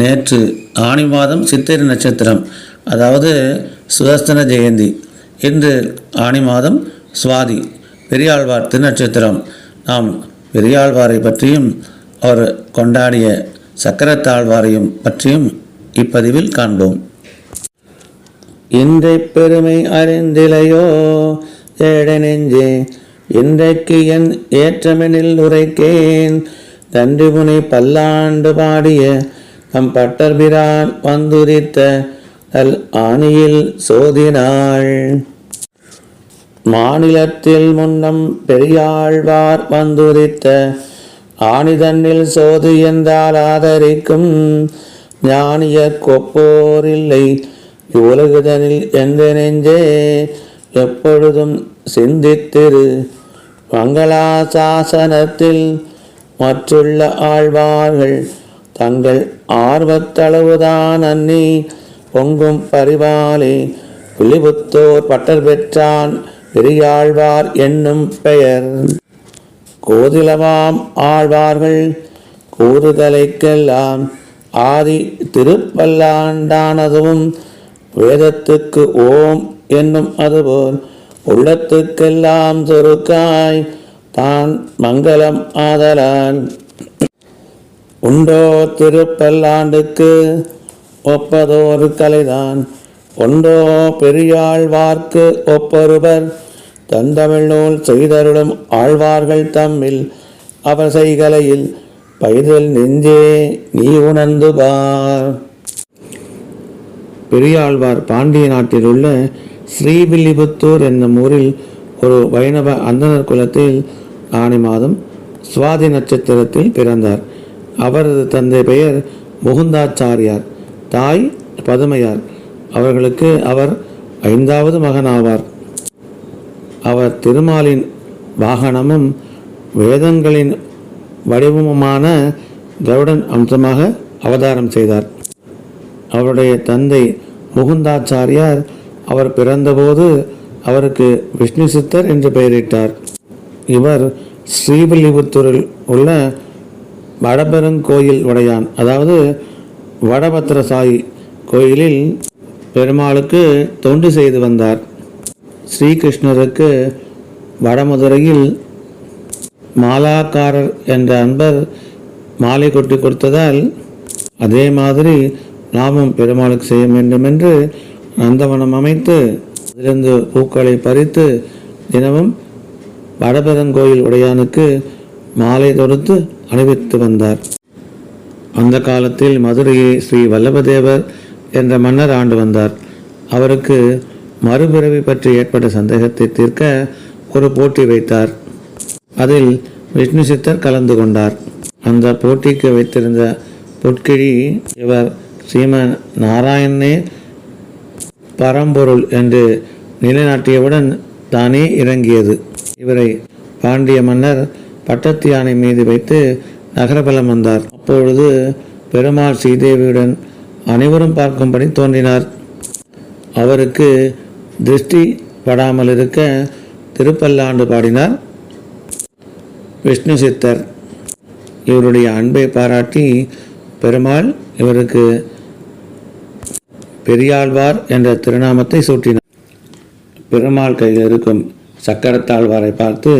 நேற்று ஆணி மாதம் சித்திரை நட்சத்திரம் அதாவது சுதர்சன ஜெயந்தி. இன்று ஆணி மாதம் சுவாதி பெரியாழ்வார் திருநட்சத்திரம். நாம் பெரியாழ்வாரை பற்றியும் அவர் கொண்டாடிய சக்கரத்தாழ்வாரையும் பற்றியும் இப்பதிவில் காண்போம். இன்றை பெருமை அறிந்திலையோ ஏட நெஞ்சே இன்றைக்கு என் ஏற்றமெனில் உரைக்கேன். தன்றிபுனை பல்லாண்டு பாடிய நம் பட்டர்பிரான் வந்துரித்த நல் ஆணியில் சோதினாள். மாநிலத்தில் முன்னம் பெரியாழ்வார் வந்துரித்த ஆணிதன்னில் சோது என்றால் ஆதரிக்கும் ஞானிய கொப்போரில்லை உலகுதனில் எந்த நெஞ்சே எப்பொழுதும் சிந்தித்திரு. மங்களாசாசனத்தில் மற்றுள்ள ஆழ்வார்கள் தங்கள் ஆர்வத்தளவுதான் அன்னி பொங்கும் பரிவாலே புலிபுத்தோர் பட்டர் பெற்றான் பெரியாழ்வார் என்னும் பெயர். கோதிலமாம் ஆழ்வார்கள் கூறுதலைக்கெல்லாம் ஆதி திருப்பல்லாண்டானதும் வேதத்துக்கு ஓம் என்னும் அதுபோல் உள்ளத்துக்கெல்லாம் சொருக்காய் தான் மங்களம் ஆதலான். உண்டோ திருப்பல்லாண்டுக்கு ஒப்பதோரு கலைதான். ஒன்றோ பெரியாழ்வார்க்கு ஒப்பொருவர் தந்தமிழ் நூல் செய்தருளும் ஆழ்வார்கள் தம்மில். அவர் செய்கலையில் பைதல் நெஞ்சே நீ உணர்ந்து பார். பெரியாழ்வார் பாண்டிய நாட்டில் உள்ள ஸ்ரீவில்லிபுத்தூர் என்னும் ஊரில் ஒரு வைணவ அந்தனர் குலத்தில் ஆணி மாதம் சுவாதி நட்சத்திரத்தில் பிறந்தார். அவரது தந்தை பெயர் முகுந்தாச்சாரியார் தாய் பதுமையார். அவர்களுக்கு அவர் ஐந்தாவது மகன் ஆவார் அவர் திருமாலின் வாகனமும் வேதங்களின் வடிவமுமான கருடன் அம்சமாக அவதாரம் செய்தார். அவருடைய தந்தை முகுந்தாச்சாரியார் அவர் பிறந்தபோது அவருக்கு விஷ்ணு சித்தர் என்று பெயரிட்டார். இவர் ஸ்ரீவில்லிபுத்தூரில் உள்ள வடபெருங்கோயில் உடையான். அதாவது வடபத்திரசாயி கோயிலில் பெருமாளுக்கு தொண்டு செய்து வந்தார். ஸ்ரீகிருஷ்ணருக்கு வடமதுரையில் மாலாக்காரர் என்ற அன்பர் மாலை கொட்டி கொடுத்ததால் அதே மாதிரி நாமும் பெருமாளுக்கு செய்ய வேண்டும் என்று நந்தவனம் அமைத்து அதிலிருந்து பூக்களை பறித்து தினமும் வடபெருங்கோயில் உடையானுக்கு மாலை தொடுத்து அணிவித்து வந்தார். அந்த காலத்தில் மதுரையை ஸ்ரீ வல்லபதேவர் என்ற மன்னர் ஆண்டு வந்தார். அவருக்கு மறுபிறவி பற்றி ஏற்பட்ட சந்தேகத்தை தீர்க்க ஒரு போட்டி வைத்தார். அதில் விஷ்ணு சித்தர் கலந்து கொண்டார். அந்த போட்டிக்கு வைத்திருந்த பொற்கிழி இவர் ஸ்ரீமன் நாராயணனே பரம்பொருள் என்று நிலைநாட்டியவுடன் தானே இறங்கியது. இவரை பாண்டிய மன்னர் பட்டத்து யானை மீது வைத்து நகரபலம் வந்தார். அப்பொழுது பெருமாள் ஸ்ரீதேவியுடன் அனைவரும் பார்க்கும்படி தோன்றினார். அவருக்கு திருஷ்டி படாமல் இருக்க திருப்பல்லாண்டு பாடினார் விஷ்ணு சித்தர் இவருடைய அன்பை பாராட்டி பெருமாள் இவருக்கு பெரியாழ்வார் என்ற திருநாமத்தை சூட்டினார். பெருமாள் கையில் இருக்கும் சக்கரத்தாழ்வாரை பார்த்து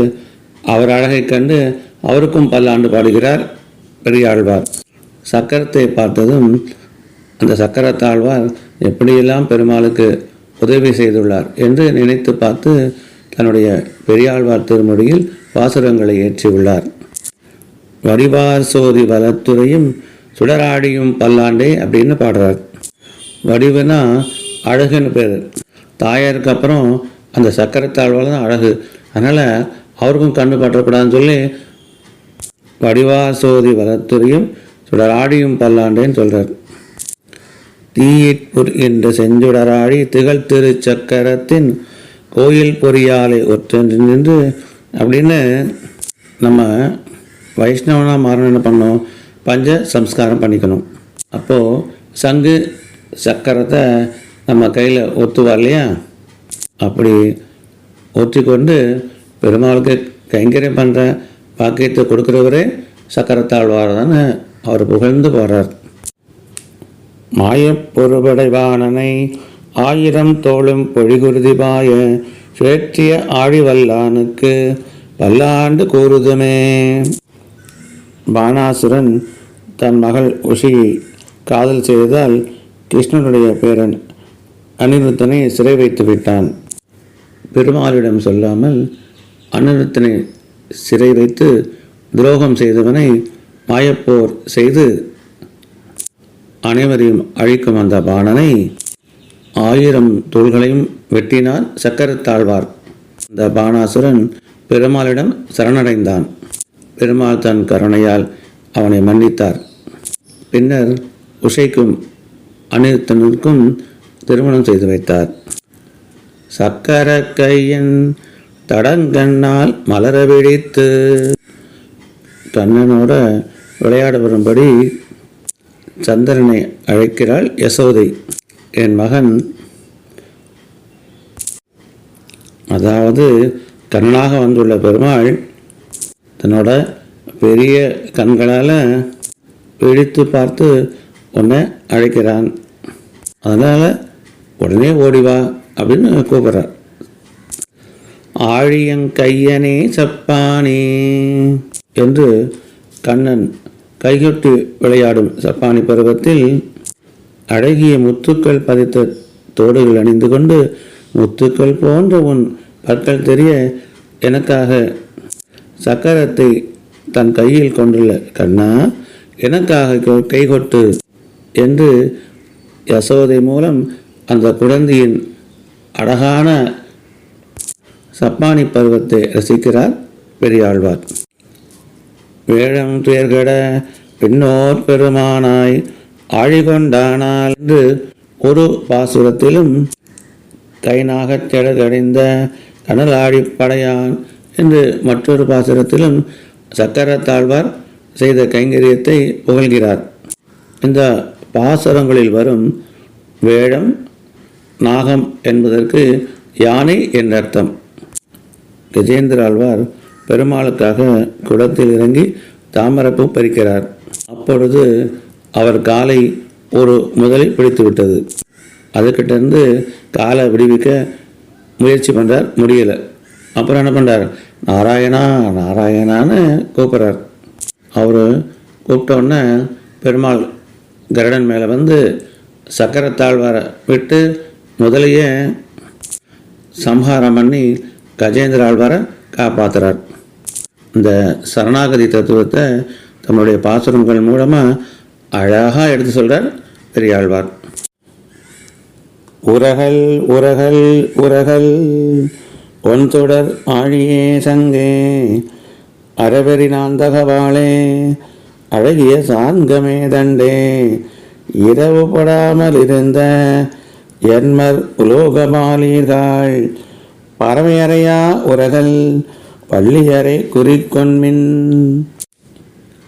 அவர் அழகைக் கண்டு அவருக்கும் பல்லாண்டு பாடுகிறார் பெரியாழ்வார் சக்கரத்தை பார்த்ததும் அந்த சக்கரத்தாழ்வார் எப்படியெல்லாம் பெருமாளுக்கு உதவி செய்துள்ளார் என்று நினைத்து பார்த்து தன்னுடைய பெரியாழ்வார் திருமொழியில் பாசுரங்களை ஏற்றியுள்ளார். வடிவார் சோதி வலத்துறையும் சுடராடியும் பல்லாண்டே அப்படின்னு பாடுறார். வடிவுனா அழகுன்னு பேர். தாயாருக்கு அப்புறம் அந்த சக்கரத்தாழ்வால் தான் அழகு. அதனால் அவருக்கும் கண்ணு பற்றக்கூடாதுன்னு சொல்லி வடிவாசோதி சோதி சுடராடியும் பல்லாண்டேன்னு சொல்கிறார் தீயிற்புர் என்று செஞ்சுடராடி திகழ் திருச்சக்கரத்தின் கோயில் பொறியாலை ஒற்றென்று நின்று அப்படின்னு நம்ம வைஷ்ணவனாக மாறணும் என்ன பண்ணோம் பஞ்ச சம்ஸ்காரம் பண்ணிக்கணும். அப்போது சங்கு சக்கரத்தை நம்ம கையில் ஒத்துவா இல்லையா? அப்படி ஒற்றிக்கொண்டு பெருமாளுக்கு கைங்கரியம் பண்ணுற பாக்கியத்தை கொடுக்குறவரே சக்கரத்தாழ்வார் தானே அவர் புகழ்ந்து போகிறார் மாயப்பொருபடைவானனை ஆயிரம் தோளும் பொழிகுருதிபாய சேற்றிய ஆழிவல்லானுக்கு பல்லாண்டு கூறுதுமே. பானாசுரன் தன் மகள் உஷியை காதல் செய்ததால் கிருஷ்ணனுடைய பேரன் அனிருத்தனை சிறை வைத்து விட்டான் பெருமாளிடம் சொல்லாமல் அனிருத்தனை சிறை வைத்து துரோகம் செய்தவனை மாயப்போர் செய்து அனைவரையும் அழிக்கும் அந்த பாணனை ஆயிரம் தோள்களையும் வெட்டினார் சக்கரத்தாழ்வார். அந்த பாணாசுரன் பெருமாளிடம் சரணடைந்தான். பெருமாள் தன் கருணையால் அவனை மன்னித்தார். பின்னர் உஷைக்கும் அனிருத்தனுக்கும் திருமணம் செய்து வைத்தார். சக்கர கையின் தடங்கண்ணால் மலர விழித்து. கண்ணனோட விளையாட வரும்படி சந்திரனை அழைக்கிறாள் யசோதை. என் மகன் அதாவது கண்ணனாக வந்துள்ள பெருமாள் தன்னோட பெரிய கண்களால் விழித்து பார்த்து உன்னை அழைக்கிறான். அதனால் உடனே ஓடி வா அப்படின்னு கூப்பிட்றார். ஆழியங்கையனே சப்பானே என்று கண்ணன் கைகொட்டி விளையாடும் சப்பானி பருவத்தில் அழகிய முத்துக்கள் பதித்த தோடுகள் அணிந்து கொண்டு முத்துக்கள் போன்ற உன் பற்கள் தெரிய எனக்காக சக்கரத்தை தன் கையில் கொண்டுள்ள கண்ணா எனக்காக கைகொட்டு என்று யசோதை மூலம் அந்த குழந்தையின் அழகான சப்பானி பருவத்தை ரசிக்கிறார் பெரியாழ்வார். வேழம் துயர்கட பின்னோர் பெருமானாய் ஆழிகொண்டானால் என்று ஒரு பாசுரத்திலும் கைநாகத் திடகடைந்த கனலாழிப் படையான் என்று மற்றொரு பாசுரத்திலும் சக்கரத்தாழ்வார் செய்த கைங்கரியத்தை புகழ்கிறார். இந்த பாசுரங்களில் வரும் வேழம் நாகம் என்பதற்கு யானை என்ற அர்த்தம் கஜேந்திர ஆழ்வார் பெருமாளுக்காக குளத்தில் இறங்கி தாமரப்பூ பறிக்கிறார். அப்பொழுது அவர் காலை ஒரு முதலை பிடித்து விட்டது. அதுக்கிட்டேருந்து காலை விடுவிக்க முயற்சி பண்ணுறார் முடியலை. அப்புறம் என்ன பண்ணுறார் நாராயணா நாராயணான்னு கூப்பிட்றார். அவர் கூப்பிட்டோன்னே பெருமாள் கருடன் மேலே வந்து சக்கரத்தாழ்வாரை விட்டு முதலையே சம்ஹாரம் பண்ணி கஜேந்திர ஆழ்வாரை காப்பாத்துறார். இந்த சரணாகதி தத்துவத்தை தம்முடைய பாசுரங்கள் மூலமாக அழகாக எடுத்து சொல்கிறார் பெரியாழ்வார். உரகல் உரகல் உரகல் ஒன் தொடர் ஆழியே சங்கே அறவெறி நாந்தகவாளே அழகிய சாங்கமே தண்டே இரவுபடாமல் இருந்த என்மர் உலோகமாலீர்கள் பறவையறையா உரகல் பள்ளியறை குறிக்கொன்மின்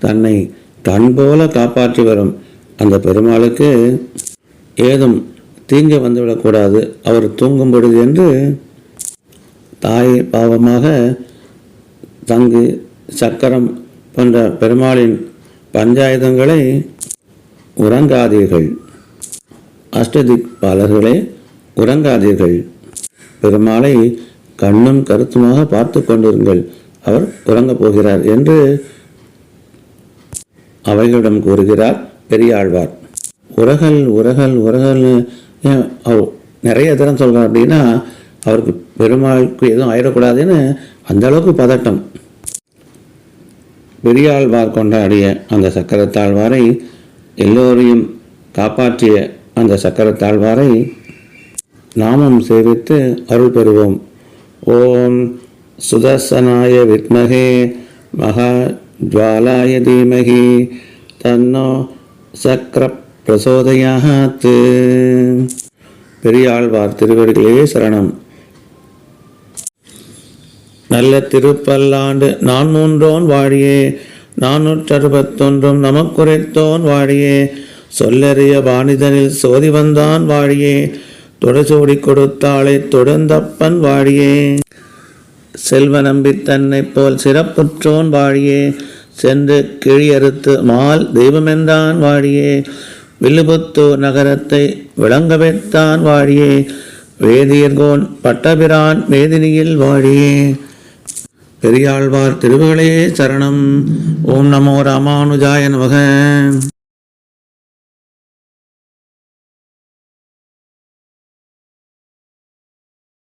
தன்னை தன் போல காப்பாற்றி வரும் அந்த பெருமாளுக்கு ஏதும் தீங்கு வந்துவிடக்கூடாது அவர் தூங்கும் பொழுது என்று தாய் பாவமாக தங்கு சக்கரம் போன்ற பெருமாளின் பஞ்சாயுதங்களை உறங்காதீர்கள். அஷ்டதிக் பாலர்களே உறங்காதீர்கள். பெருமாளை கண்ணும் கருத்துமாக பார்த்து கொண்டிருங்கள். அவர் உறங்கப் போகிறார் என்று அவைகளிடம் கூறுகிறார் பெரியாழ்வார். உரகல் உரகல் உரகல் நிறைய தரம் சொல்கிறார் அப்படின்னா அவருக்கு பெருமாளுக்கு எதுவும் ஆயிடக்கூடாதுன்னு அந்த அளவுக்கு பதட்டம். பெரியாழ்வார் கொண்டாடிய அந்த சக்கரத்தாழ்வாரை எல்லோரையும் காப்பாற்றிய அந்த சக்கரத்தாழ்வாரை நாமம் சேவித்து அருள் பெறுவோம் ஓம் சுதர்சனாய வித்மகே மகா ஜுவாலாய தீமகி தன்னோ சக்கர பிரசோதயாத் பெரியாழ்வார் திருவடிகளே சரணம். நல்ல திருப்பல்லாண்டு நான் மூன்றோன் வாழியே நானூற்றறுபத்தொன்றும் நமக்குரைத்தோன் வாழியே சொல்லறிய வாணிதனில் சோதி வந்தான் வாழியே தொடசோடி கொடுத்தாளே தொடர்ந்தப்பன் வாழியே. செல்வ நம்பி தன்னை போல் சிறப்புற்றோன் வாழியே. சென்று கிழியறுத்து மால் தெய்வமென்றான் வாழியே. வில்லுபுத்தூர் நகரத்தை விளங்க வைத்தான் வாழியே. வேதியர்கோன் பட்டபிரான் வேதினியில் வாழியே. பெரியாழ்வார் திருவுகளே சரணம். ஓம் நமோ ராமானுஜாய நமக.